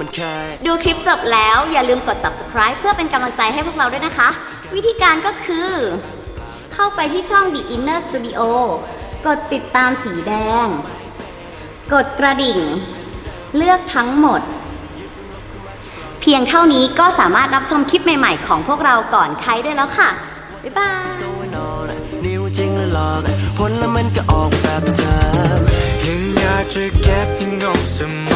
มันแค่ ดูคลิปจบแล้วอย่าลืมกด subscribe เพื่อเป็นกำลังใจให้พวกเราด้วยนะคะ วิธีการก็คือ เข้าไปที่ช่อง The Inner Studio กดติดตามสีแดง กดกระดิ่ง เลือกทั้งหมด เพียงเท่านี้ก็สามารถรับชมคลิปใหม่ ๆ ของพวกเราก่อนใครได้แล้วค่ะ บ๊ายบาย นิ้วจริงและหลอกผลแล้วมันก็ออกแบบเธอยังอยากจะเก็บยังงงสมอ